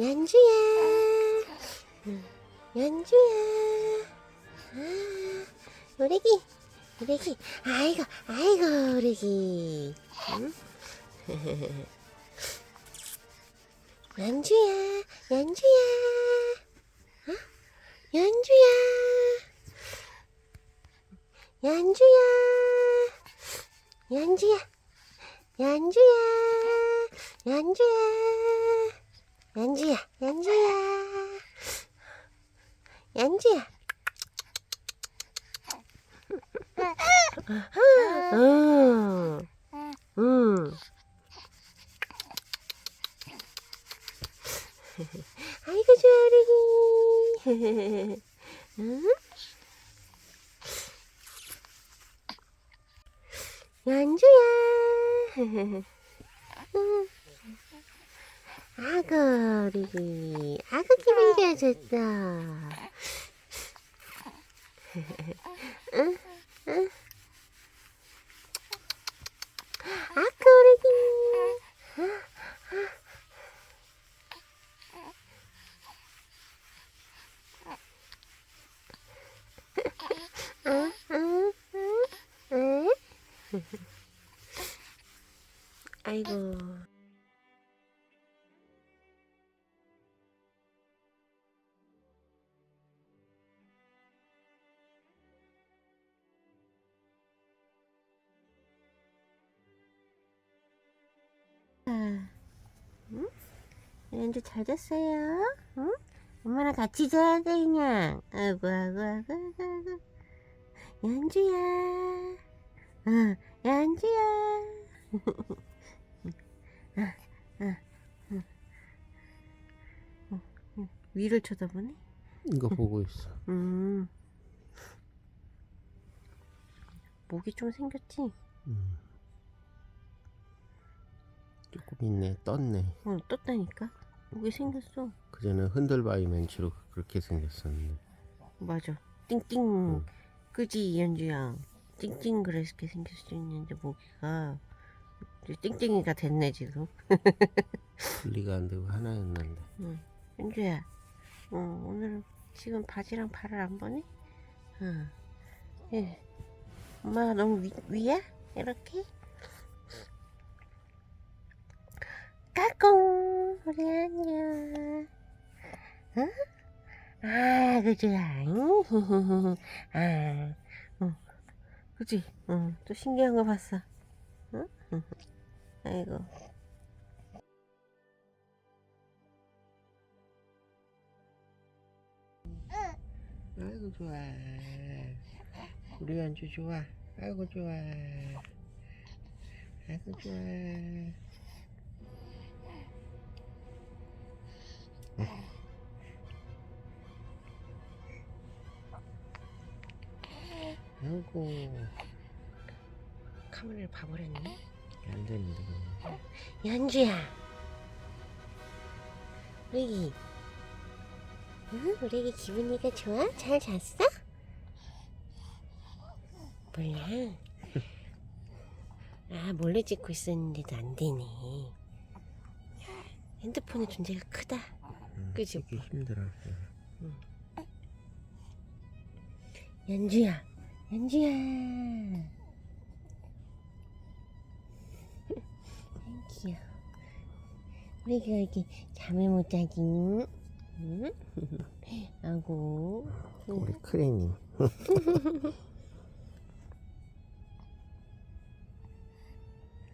연주야. 응, 연주야. 아, 우리기, 우리기. 아이고, 아이고, 우리기. 응? 연주야, 연주야. 어? 연주야. 연주야. 연주야. 연주야. 연주야. 연주야. 연주야. 연주야. 응. 응. 아이고 좋아 우리. 응? 연주야. 응. 아고 우리 아고 기분 좋아졌다. 응? 응? 아고 우리? 응? 응? 아이고. 응? 연주 잘 잤어요? 응? 엄마랑 같이 자야 돼 그냥. 아이고 아이고 아이고 아이고. 연주야. 응, 연주야. 아, 아, 응. 응, 응. 위를 쳐다보네. 이거 보고 있어. 음. 목이 좀 생겼지? 음. 조금 있네, 떴네. 어, 떴다니까. 목이 생겼어. 그전에 흔들바이맨치로 그렇게 생겼었는데. 맞아. 띵띵. 응. 그지 연주야. 띵띵 그렇게 생길 수 있는데 모기가 이제 띵띵이가 됐네 지금. 분리가 안 되고 하나였는데. 응. 연주야. 어, 오늘 지금 바지랑 발을 안 보네? 응. 예. 엄마가 너무 위, 위야? 이렇게? 그지? 아, 응. 그지? 응. 또 신기한 거 봤어. 응? 응. 아이고. 아이고 좋아. 우리 연주 좋아. 아이고 좋아. 아이고 좋아. 아이고 카메라를 봐버렸네. 안 되는데. 연주야. 우리 응? 우리 기분이가 좋아? 잘 잤어? 몰라. 아 몰래 찍고 있었는데도 안 되네. 핸드폰의 존재가 크다. 음, 그지, 찍기 힘들어. 연주야, 연주야. 귀여워. 우리가 이렇게 잠을 못 자지? 응? 아고. 우리 크레님.